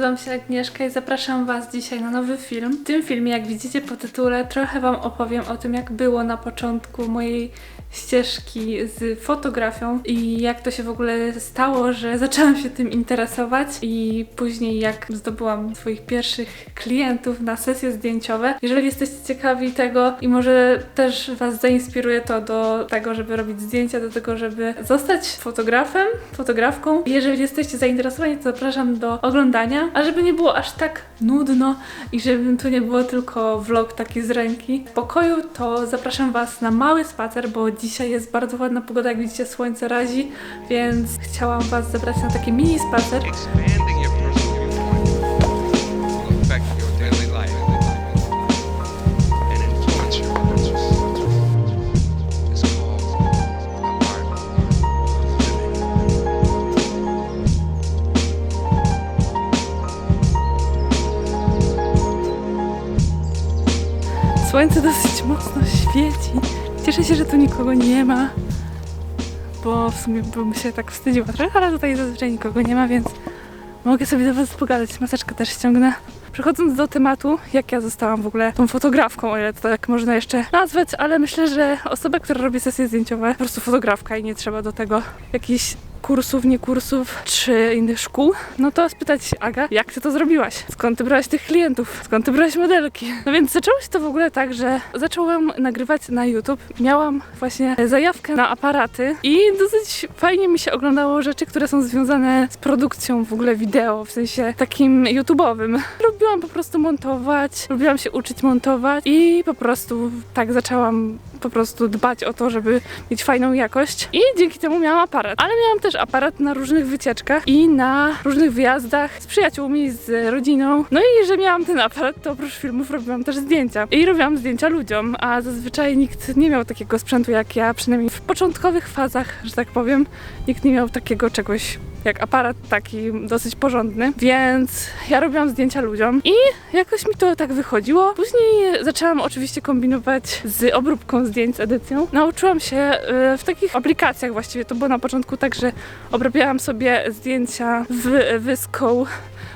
nazywam się Agnieszka i zapraszam Was dzisiaj na nowy film. W tym filmie, jak widzicie po tytule, trochę Wam opowiem o tym, jak było na początku mojej ścieżki z fotografią i jak to się w ogóle stało, że zaczęłam się tym interesować i później jak zdobyłam swoich pierwszych klientów na sesje zdjęciowe. Jeżeli jesteście ciekawi tego i może też Was zainspiruje to do tego, żeby robić zdjęcia, do tego, żeby zostać fotografem, fotografką. Jeżeli jesteście zainteresowani, to zapraszam do oglądania, a żeby nie było aż tak nudno i żeby tu nie było tylko vlog taki z ręki w pokoju, to zapraszam Was na mały spacer, bo dzisiaj jest bardzo ładna pogoda, jak widzicie słońce razi, więc chciałam Was zabrać na taki mini spacer. Słońce dosyć mocno świeci. Cieszę się, że tu nikogo nie ma, bo w sumie bym się tak wstydziła trochę, ale tutaj zazwyczaj nikogo nie ma, więc mogę sobie do Was pogadać. Maseczkę też ściągnę. Przechodząc do tematu, jak ja zostałam w ogóle tą fotografką, o ile to tak można jeszcze nazwać, ale myślę, że osoba, która robi sesje zdjęciowe, po prostu fotografka i nie trzeba do tego jakichś kursów, nie kursów czy innych szkół, no to spytać się Aga, jak ty to zrobiłaś? Skąd ty brałaś tych klientów? Skąd ty brałaś modelki? No więc zaczęło się to w ogóle tak, że zaczęłam nagrywać na YouTube. Miałam właśnie zajawkę na aparaty i dosyć fajnie mi się oglądało rzeczy, które są związane z produkcją w ogóle wideo, w sensie takim YouTube'owym. Lubiłam po prostu montować, lubiłam się uczyć montować i po prostu tak zaczęłam po prostu dbać o to, żeby mieć fajną jakość i dzięki temu miałam aparat. Ale miałam też aparat na różnych wycieczkach i na różnych wyjazdach z przyjaciółmi, z rodziną. No i że miałam ten aparat, to oprócz filmów robiłam też zdjęcia. I robiłam zdjęcia ludziom, a zazwyczaj nikt nie miał takiego sprzętu jak ja, przynajmniej w początkowych fazach, że tak powiem, nikt nie miał takiego czegoś jak aparat taki dosyć porządny, więc ja robiłam zdjęcia ludziom i jakoś mi to tak wychodziło. Później zaczęłam oczywiście kombinować z obróbką zdjęć, z edycją. Nauczyłam się e, w takich aplikacjach właściwie, to było na początku tak, że obrabiałam sobie zdjęcia w wyską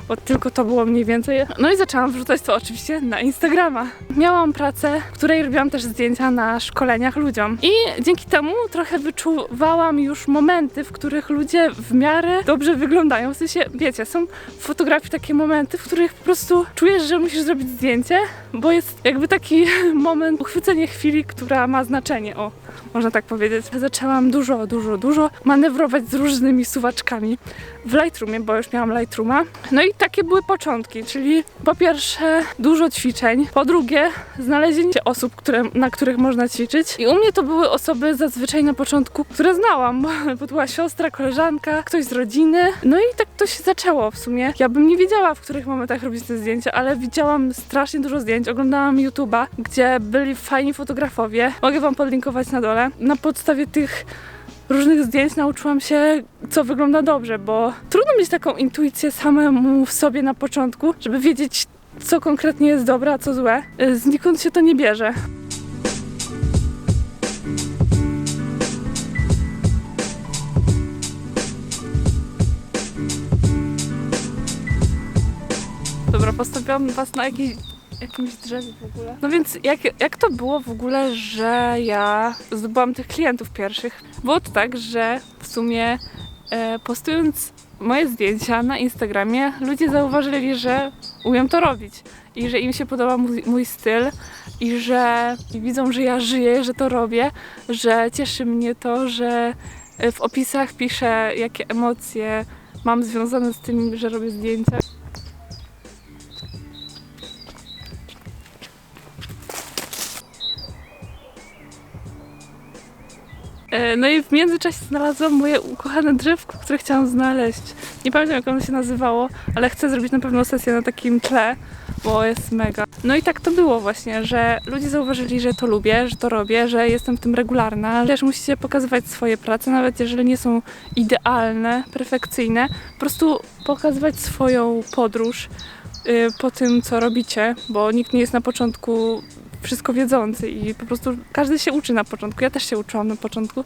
bo tylko to było mniej więcej. No i zaczęłam wrzucać to oczywiście na Instagrama. Miałam pracę, w której robiłam też zdjęcia na szkoleniach ludziom. I dzięki temu trochę wyczuwałam już momenty, w których ludzie w miarę dobrze wyglądają. W sensie, wiecie, są w fotografii takie momenty, w których po prostu czujesz, że musisz zrobić zdjęcie, bo jest jakby taki moment uchwycenie chwili, która ma znaczenie. O, można tak powiedzieć. Zaczęłam dużo, dużo, dużo manewrować z różnymi suwaczkami w Lightroomie, bo już miałam Lightrooma. No i takie były początki, czyli po pierwsze dużo ćwiczeń, po drugie znalezienie osób, które, na których można ćwiczyć. I u mnie to były osoby zazwyczaj na początku, które znałam, bo, to była siostra, koleżanka, ktoś z rodziny. No i tak to się zaczęło w sumie. Ja bym nie wiedziała, w których momentach robić te zdjęcia, ale widziałam strasznie dużo zdjęć, oglądałam YouTube'a, gdzie byli fajni fotografowie. Mogę wam podlinkować na dole. Na podstawie tych różnych zdjęć nauczyłam się, co wygląda dobrze, bo trudno mieć taką intuicję samemu w sobie na początku, żeby wiedzieć, co konkretnie jest dobre, a co złe. Znikąd się to nie bierze. Dobra, postawiłam was na jakiś, jakimś drzewie w ogóle. No więc jak, jak to było w ogóle, że ja zdobyłam tych klientów pierwszych? Było to tak, że w sumie e, postując moje zdjęcia na Instagramie, ludzie zauważyli, że umiem to robić i że im się podoba mój, mój styl i że i widzą, że ja żyję, że to robię, że cieszy mnie to, że e, w opisach piszę, jakie emocje mam związane z tym, że robię zdjęcia. No i w międzyczasie znalazłam moje ukochane drzewko, które chciałam znaleźć. Nie pamiętam jak ono się nazywało, ale chcę zrobić na pewno sesję na takim tle, bo jest mega. No i tak to było właśnie, że ludzie zauważyli, że to lubię, że to robię, że jestem w tym regularna. Też musicie pokazywać swoje prace, nawet jeżeli nie są idealne, perfekcyjne. Po prostu pokazywać swoją podróż y, po tym, co robicie, bo nikt nie jest na początku wszystko wiedzący i po prostu każdy się uczy na początku. Ja też się uczyłam na początku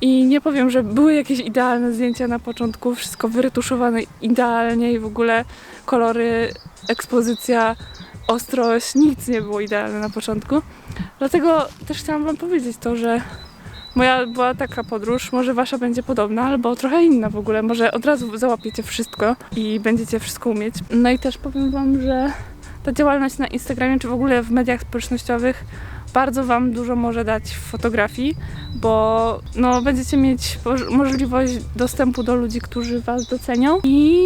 i nie powiem, że były jakieś idealne zdjęcia na początku, wszystko wyretuszowane idealnie i w ogóle kolory, ekspozycja, ostrość, nic nie było idealne na początku. Dlatego też chciałam Wam powiedzieć to, że moja była taka podróż, może Wasza będzie podobna, albo trochę inna w ogóle, może od razu załapiecie wszystko i będziecie wszystko umieć. No i też powiem Wam, że ta działalność na Instagramie, czy w ogóle w mediach społecznościowych bardzo Wam dużo może dać w fotografii, bo no, będziecie mieć moż- możliwość dostępu do ludzi, którzy Was docenią i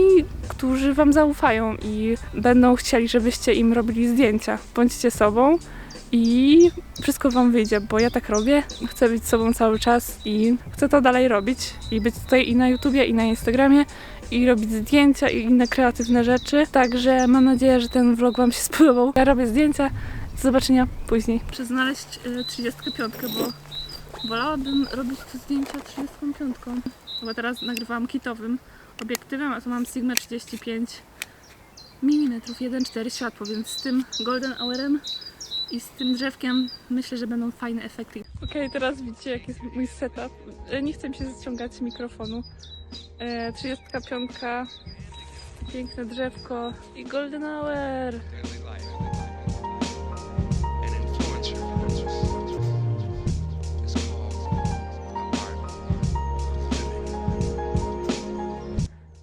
którzy Wam zaufają i będą chcieli, żebyście im robili zdjęcia. Bądźcie sobą i wszystko Wam wyjdzie, bo ja tak robię. Chcę być sobą cały czas i chcę to dalej robić i być tutaj i na YouTubie, i na Instagramie i robić zdjęcia i inne kreatywne rzeczy. Także mam nadzieję, że ten vlog Wam się spodobał. Ja robię zdjęcia. Do zobaczenia później. Muszę znaleźć y, 35, bo wolałabym robić te zdjęcia 35. Bo teraz nagrywałam kitowym obiektywem, a tu mam Sigma 35 mm 1.4 światło, więc z tym Golden Hourem i z tym drzewkiem myślę, że będą fajne efekty. Okej, teraz widzicie jaki jest mój setup. E, Nie chcę mi się ściągać mikrofonu. E, 35, piękne drzewko i Golden Hour.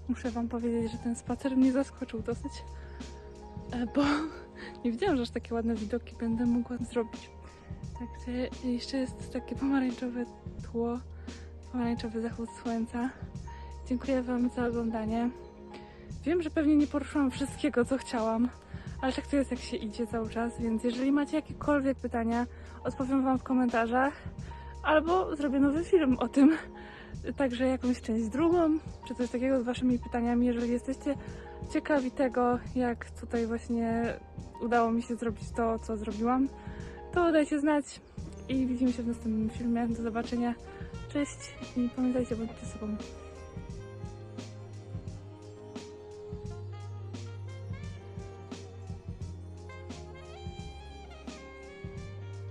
Muszę Wam powiedzieć, że ten spacer mnie zaskoczył dosyć, e, bo nie wiedziałam, że aż takie ładne widoki będę mogła zrobić. Także jeszcze jest takie pomarańczowe tło, pomarańczowy zachód słońca. Dziękuję Wam za oglądanie. Wiem, że pewnie nie poruszyłam wszystkiego, co chciałam, ale tak to jest, jak się idzie cały czas, więc jeżeli macie jakiekolwiek pytania, odpowiem Wam w komentarzach, albo zrobię nowy film o tym, także jakąś część drugą, czy coś takiego z Waszymi pytaniami. Jeżeli jesteście ciekawi tego, jak tutaj właśnie udało mi się zrobić to, co zrobiłam, to dajcie znać i widzimy się w następnym filmie. Do zobaczenia. Cześć i pamiętajcie, bądźcie sobą.